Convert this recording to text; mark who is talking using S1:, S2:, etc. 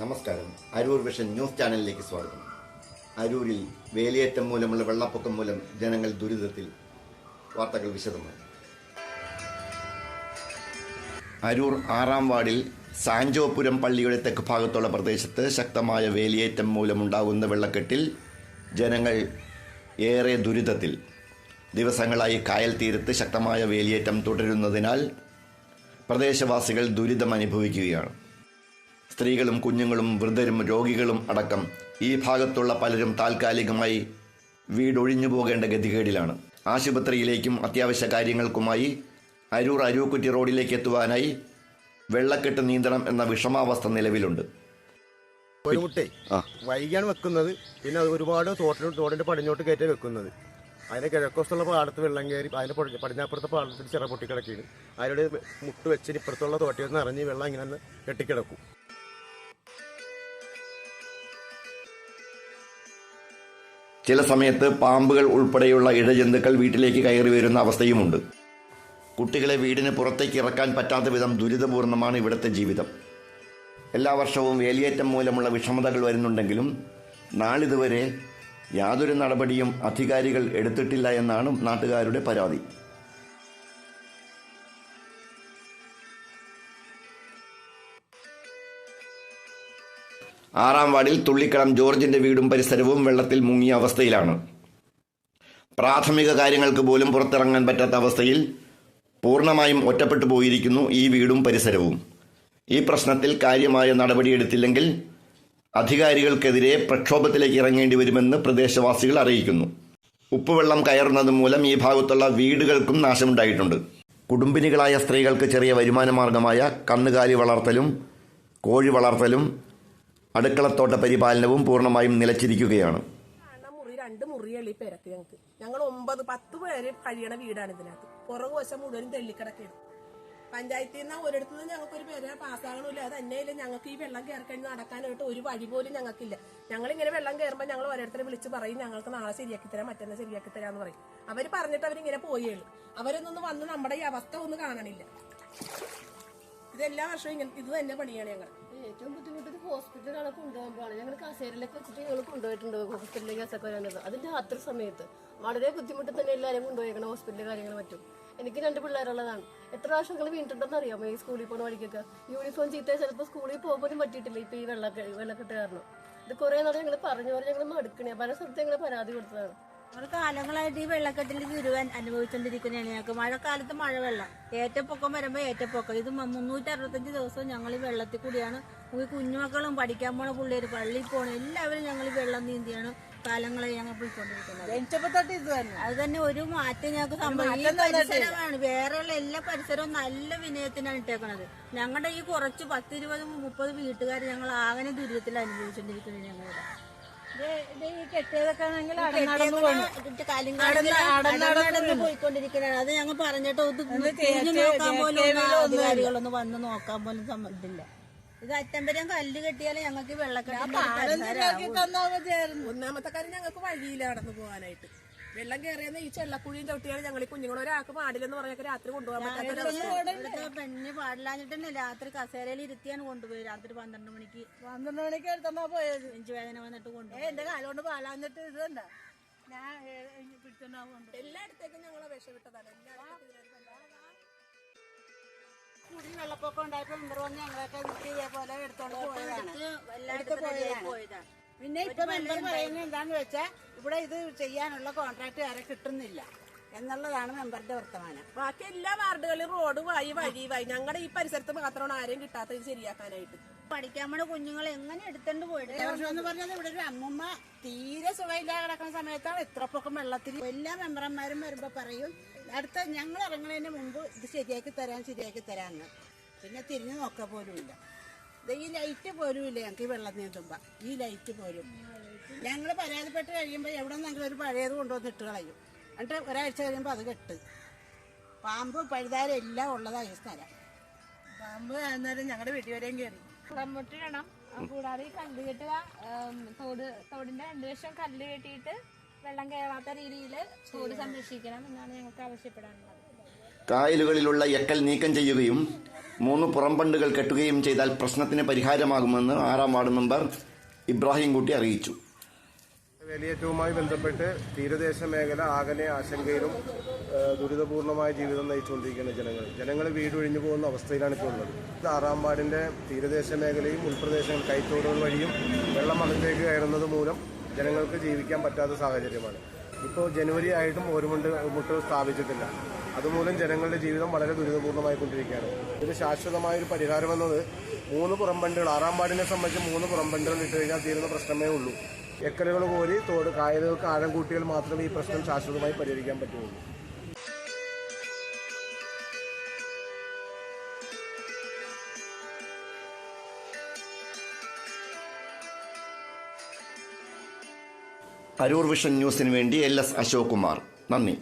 S1: നമസ്കാരം. Aroor vision news ചാനലിലേക്ക് സ്വാഗതം. അരൂരിൽ വേലിയേറ്റം മൂലമുള്ള വെള്ളപ്പൊക്കം മൂലം ജനങ്ങൾ ദുരിതത്തിൽ. വാർത്തകൾ വിശദമായി. അരൂർ ആറാം വാർഡിൽ സാഞ്ചോപുരം പള്ളിയുടെ തെക്ക് ഭാഗത്തുള്ള പ്രദേശത്ത് ശക്തമായ വേലിയേറ്റം മൂലമുണ്ടാകുന്ന വെള്ളക്കെട്ടിൽ ജനങ്ങൾ ഏറെ ദുരിതത്തിൽ. ദിവസങ്ങളായി കായൽ തീരത്ത് ശക്തമായ വേലിയേറ്റം തുടരുന്നതിനാൽ പ്രദേശവാസികൾ ദുരിതം അനുഭവിക്കുകയാണ് സ്ത്രീകളും കുഞ്ഞുങ്ങളും വൃദ്ധരും രോഗികളും അടക്കം ഈ ഭാഗത്തുള്ള പലരും താൽക്കാലികമായി വീടൊഴിഞ്ഞു പോകേണ്ട ഗതികേടിലാണ്. ആശുപത്രിയിലേക്കും അത്യാവശ്യ കാര്യങ്ങൾക്കുമായി അരൂർ അരൂക്കുറ്റി റോഡിലേക്ക് എത്തുവാനായി വെള്ളക്കെട്ട് നീന്തണം എന്ന വിഷമാവസ്ഥ നിലവിലുണ്ട്.
S2: ഒരു മുട്ടേ. വൈകിയാണ് വെക്കുന്നത്. പിന്നെ അത് ഒരുപാട് തോട്ടിന് തോടിന്റെ പടിഞ്ഞോട്ട് കയറ്റി വെക്കുന്നത്. അതിന് കിഴക്കോസ്തുള്ള പാടത്ത് വെള്ളം കയറി അതിന് പടി- പടിഞ്ഞാപ്പുറത്തെ പാടത്തിൽ ചിറ പൊട്ടിക്കിടക്കുകയാണ് അതിനോട് മുട്ട് വെച്ചിട്ട് ഇപ്പുറത്തുള്ള തോട്ടിൽ നിന്ന് ഇറങ്ങി വെള്ളം ഇങ്ങനെ കെട്ടിക്കിടക്കും.
S1: ചില സമയത്ത് പാമ്പുകൾ ഉൾപ്പെടെയുള്ള ഇഴജന്തുക്കൾ വീട്ടിലേക്ക് കയറി വരുന്ന അവസ്ഥയുമുണ്ട്. കുട്ടികളെ വീടിന് പുറത്തേക്ക് ഇറക്കാൻ പറ്റാത്ത വിധം ദുരിതപൂർണമാണ് ഇവിടുത്തെ ജീവിതം. എല്ലാ വർഷവും വേലിയേറ്റം മൂലമുള്ള വിഷമതകൾ വരുന്നുണ്ടെങ്കിലും നാളിതുവരെ യാതൊരു നടപടിയും അധികാരികൾ എടുത്തിട്ടില്ല എന്നാണ് നാട്ടുകാരുടെ പരാതി. ആറാം വാർഡിൽ തുള്ളിക്കളം ജോർജിന്റെ വീടും പരിസരവും വെള്ളത്തിൽ മുങ്ങിയ അവസ്ഥയിലാണ്. പ്രാഥമിക കാര്യങ്ങൾക്ക് പോലും പുറത്തിറങ്ങാൻ പറ്റാത്ത അവസ്ഥയിൽ പൂർണമായും ഒറ്റപ്പെട്ടു പോയിരിക്കുന്നു ഈ വീടും പരിസരവും. ഈ പ്രശ്നത്തിൽ കാര്യമായ നടപടിയെടുത്തില്ലെങ്കിൽ അധികാരികൾക്കെതിരെ പ്രക്ഷോഭത്തിലേക്ക് ഇറങ്ങേണ്ടി വരുമെന്ന് പ്രദേശവാസികൾ അറിയിക്കുന്നു. ഉപ്പുവെള്ളം കയറുന്നത് മൂലം ഈ ഭാഗത്തുള്ള വീടുകൾക്കും നാശമുണ്ടായിട്ടുണ്ട്. കുടുംബിനികളായ സ്ത്രീകൾക്ക് ചെറിയ വരുമാന മാർഗമായ കന്നുകാലി വളർത്തലും കോഴി വളർത്തലും അടുക്കളത്തോട്ട പരിപാലനവും പൂർണമായും നിലച്ചിരിക്കുകയാണ്.
S3: രണ്ട് മുറിയള്ളി പെരക്ക് ഞങ്ങൾക്ക് ഞങ്ങൾ ഒമ്പത് പത്ത് പേര് കഴിയണ വീടാണ് ഇതിനകത്ത്. പുറകു വശം മുഴുവനും തെള്ളിക്കിടക്കാണ് പഞ്ചായത്തിൽ നിന്ന് ഒരിടത്തു നിന്ന് ഞങ്ങൾക്ക് ഒരു പേര് പാസ്സാകണമില്ല അത് തന്നെയില്ല ഞങ്ങൾക്ക് ഈ വെള്ളം കയറി നടക്കാനായിട്ട് ഒരു വഴി പോലും ഞങ്ങൾക്കില്ല. ഞങ്ങൾ ഇങ്ങനെ വെള്ളം കയറുമ്പോൾ ഞങ്ങൾ ഓരോരുത്തരെ വിളിച്ച് പറയും ഞങ്ങൾക്ക് നാളെ ശരിയാക്കി തരാം മറ്റന്നാൾ ശരിയാക്കി തരാന്ന് പറയും. അവർ പറഞ്ഞിട്ട് അവരിങ്ങനെ ഉള്ളൂ. അവരൊന്നും വന്ന് നമ്മുടെ ഈ അവസ്ഥ ഒന്ന് കാണണില്ല. ഇത് എല്ലാ വർഷവും ഇങ്ങനെ ഇത് തന്നെ പണിയാണ് ഞങ്ങൾ
S4: ഏറ്റവും ബുദ്ധിമുട്ട് ഹോസ്പിറ്റലാണ് കൊണ്ടുപോകുമ്പോഴാണ്. ഞങ്ങൾ കസേരയിലൊക്കെ വെച്ചിട്ട് ഞങ്ങൾ കൊണ്ടുപോയിട്ടുണ്ട് ഹോസ്പിറ്റലിലേക്ക് അസൊക്കെ വരാനത് അതിന്റെ രാത്രി സമയത്ത് വളരെ ബുദ്ധിമുട്ട് തന്നെ എല്ലാവരും കൊണ്ടുപോയേക്കണം ഹോസ്പിറ്റലിലെ കാര്യങ്ങൾ മറ്റും എനിക്ക് രണ്ട് പിള്ളേരുള്ളതാണ്. എത്ര പ്രാവശ്യം നിങ്ങൾ വീണിട്ടുണ്ടെന്ന് അറിയാമോ ഈ സ്കൂളിൽ പോകുന്ന വഴിക്കൊക്കെ? യൂണിഫോം ചീത്ത ചിലപ്പോൾ സ്കൂളിൽ പോകുമ്പോഴും പറ്റിയിട്ടില്ല ഇപ്പൊ ഈ വെള്ളക്കെ വെള്ളക്കെട്ട് കാരണം. ഇത് കുറെ നാൾ ഞങ്ങൾ പറഞ്ഞു പറഞ്ഞ് ഞങ്ങൾ മടുക്കണേ. പല സ്ഥലത്ത് ഞങ്ങൾ പരാതി കൊടുത്തതാണ്.
S5: നമ്മൾ കാലങ്ങളായിട്ട് ഈ വെള്ളക്കെട്ടിൽ ദുരിതം അനുഭവിച്ചുകൊണ്ടിരിക്കുന്നതാണ് ഞങ്ങൾക്ക് മഴക്കാലത്ത് മഴവെള്ളം. ഏറ്റപ്പൊക്കം വരുമ്പോൾ ഏറ്റപ്പൊക്കം. ഇത് മുന്നൂറ്റി അറുപത്തഞ്ച് ദിവസവും ഞങ്ങൾ ഈ വെള്ളത്തിൽ കൂടിയാണ്. ഈ കുഞ്ഞുമക്കളും പഠിക്കാൻ പോണ പിള്ളേർ പള്ളിയിൽ പോണ എല്ലാവരും ഞങ്ങൾ വെള്ളം നീന്തിയാണ് കാലങ്ങളെ ഞങ്ങൾ പോയിക്കൊണ്ടിരിക്കുന്നത്. അത് തന്നെ ഒരു മാറ്റം ഞങ്ങൾക്ക് സംഭവിക്കും പരിസരമാണ്. വേറെയുള്ള എല്ലാ പരിസരവും നല്ല വിനയത്തിനാണ് ഇട്ടേക്കണത്. ഞങ്ങളുടെ ഈ കുറച്ച് പത്തിരുപത് മുപ്പത് വീട്ടുകാർ ഞങ്ങൾ ആകെ ദുരിതത്തിൽ അനുഭവിച്ചുകൊണ്ടിരിക്കുന്നത് ഞങ്ങളുടെ പോയിക്കൊണ്ടിരിക്കുന്നതാണ് അത് ഞങ്ങൾ പറഞ്ഞിട്ട് നോക്കാൻ പോലും അധികാരികളൊന്നും വന്ന് നോക്കാൻ പോലും സമ്മതില്ല ഇത് അറ്റം കല്ല് കെട്ടിയാലേ ഞങ്ങൾക്ക് വെള്ളക്കെട്ട്
S3: ഒന്നാമത്തെ കാര്യം ഞങ്ങൾക്ക് വഴിയില്ല നടന്നു പോകാനായിട്ട്. വെള്ളം കയറിയെന്ന് ഈ ചെള്ളക്കുഴിയും ചവിട്ടിയാണ് ഞങ്ങൾ ഈ കുഞ്ഞുങ്ങൾ ഒരാൾക്ക് പാടില്ലെന്ന് പറഞ്ഞൊക്കെ രാത്രി കൊണ്ടുപോകാൻ പറ്റാത്ത.
S5: പെണ്ണിന് പാടില്ലാഞ്ഞിട്ട് തന്നെ രാത്രി കസേരയിൽ ഇരുത്തിയാണ് കൊണ്ടുപോയി രാത്രി പന്ത്രണ്ട് മണിക്ക്.
S6: പന്ത്രണ്ട് മണിക്ക് എടുത്തന്നാ പോയത്?
S5: നെഞ്ചു വേദന വന്നിട്ട് കൊണ്ടുപോയി.
S6: എന്റെ കാലുകൊണ്ട് പാലാഞ്ഞിട്ട് ഇത് കണ്ട ഞാൻ പിടിച്ചോണ്ടാവുന്നുണ്ട്
S3: എല്ലായിടത്തേക്കും ഞങ്ങൾ എല്ലായിടത്തേക്കും ഇതിനകത്ത്
S6: കുടി വെള്ളപ്പൊക്കം ഉണ്ടായപ്പോ ഇന്ദ്രവന്ന് വന്ന് ഞങ്ങളൊക്കെ ഇതേപോലെ എടുത്തോണ്ട് പോയതാണ്.
S5: എല്ലായിടത്തും പോയതാണ്.
S6: പിന്നെ ഇപ്പൊ മെമ്പർ പറയുന്നത് എന്താന്ന് വെച്ചാൽ ഇവിടെ ഇത് ചെയ്യാനുള്ള കോൺട്രാക്ട് കോൺട്രാക്റ്റുകാരെ കിട്ടുന്നില്ല. എന്നുള്ളതാണ് മെമ്പറുടെ വർത്തമാനം.
S3: ബാക്കി എല്ലാ വാർഡുകളിലും റോഡ് വഴി വഴി വഴി ഞങ്ങളുടെ ഈ പരിസരത്ത് മാത്രമാണ് ആരെയും കിട്ടാത്തത് ഇത് ശരിയാക്കാനായിട്ട്.
S5: പഠിക്കാൻ പോണ കുഞ്ഞുങ്ങൾ എങ്ങനെ എടുത്തോണ്ട് പോയിട്ട്
S6: പറഞ്ഞാൽ എന്ന് ഇവിടെ ഒരു അമ്മമ്മ തീരെ സുഖമില്ലാതെ കിടക്കുന്ന സമയത്താണ് ഇത്ര പൊക്കം വെള്ളത്തിൽ എല്ലാ മെമ്പർമാരും വരുമ്പോ പറയും അടുത്ത ഞങ്ങൾ ഇറങ്ങുന്നതിന് മുമ്പ് ഇത് ശരിയാക്കി തരാൻ ശരിയാക്കി തരാന്ന് പിന്നെ തിരിഞ്ഞു നോക്ക പോലും ഇല്ല ഈ ലൈറ്റ് പോരൂല്ല? ഞങ്ങൾക്ക് ഈ വെള്ളം നീന്തുമ്പോ ഈ ലൈറ്റ് പോരും. ഞങ്ങൾ പരാതിപ്പെട്ട് കഴിയുമ്പോൾ എവിടെ നിന്നെങ്കിലും ഒരു പഴയത് കൊണ്ടുവന്ന് ഇട്ട് കളയും. എന്നിട്ട് ഒരാഴ്ച കഴിയുമ്പോൾ അത് കെട്ട്. പാമ്പ് പഴുതാരം എല്ലാം ഉള്ളതായി സ്ഥലം. പാമ്പ് അന്നേരം ഞങ്ങളുടെ വീട്ടിൽ വരെയും കയറി
S7: കുളമുട്ടിടണം കൂടാതെ ഈ കല്ല് കെട്ടുക തോട് തോടിന്റെ രണ്ടു വശം കല്ല് കെട്ടിയിട്ട് വെള്ളം കയറാത്ത രീതിയിൽ തോട് സംരക്ഷിക്കണം എന്നാണ് ഞങ്ങൾക്ക് ആവശ്യപ്പെടാനുള്ളത്.
S1: കായലുകളിലുള്ള എക്കൽ നീക്കം ചെയ്യുകയും മൂന്ന് പുറംപണ്ടുകൾ കെട്ടുകയും ചെയ്താൽ പ്രശ്നത്തിന് പരിഹാരമാകുമെന്ന് ആറാം വാർഡ് മെമ്പർ ഇബ്രാഹിം കുട്ടി അറിയിച്ചു.
S8: വേലിയേറ്റവുമായി ബന്ധപ്പെട്ട് തീരദേശ മേഖല ആകനെ ആശങ്കയിലും ദുരിതപൂർണമായ ജീവിതം നയിച്ചുകൊണ്ടിരിക്കുന്ന ജനങ്ങൾ. ജനങ്ങൾ വീടൊഴിഞ്ഞു പോകുന്ന അവസ്ഥയിലാണ് ഇപ്പോൾ ഉള്ളത്. ആറാം വാർഡിന്റെ തീരദേശ മേഖലയും ഉൾപ്രദേശങ്ങൾ കൈത്തോടുകൾ വഴിയും വെള്ളം അകത്തേക്ക് കയറുന്നത് മൂലം ജനങ്ങൾക്ക് ജീവിക്കാൻ പറ്റാത്ത സാഹചര്യമാണ്. ഇപ്പോൾ ജനുവരി ആയിട്ടും ഒരു മുണ്ട് മുട്ട് സ്ഥാപിച്ചിട്ടില്ല. അതുമൂലം ജനങ്ങളുടെ ജീവിതം വളരെ ദുരിതപൂർണമായി കൊണ്ടിരിക്കുകയാണ് ഇതിന് ശാശ്വതമായ ഒരു പരിഹാരം എന്നത് മൂന്ന് പുറംബണ്ടുകൾ ആറാം പാടിനെ സംബന്ധിച്ച് മൂന്ന് പുറംബണ്ടുകൾ ഇട്ട് കഴിഞ്ഞാൽ തീരുന്ന പ്രശ്നമേ ഉള്ളൂ. എക്കലുകൾ കോരി തോട് കായലുകൾക്ക് ആഴം കൂട്ടിയാൽ മാത്രമേ ഈ പ്രശ്നം ശാശ്വതമായി പരിഹരിക്കാൻ പറ്റുള്ളൂ
S1: അരൂർ വിഷൻ ന്യൂസിന് വേണ്ടി എൽ എസ് അശോക് കുമാർ നന്ദി.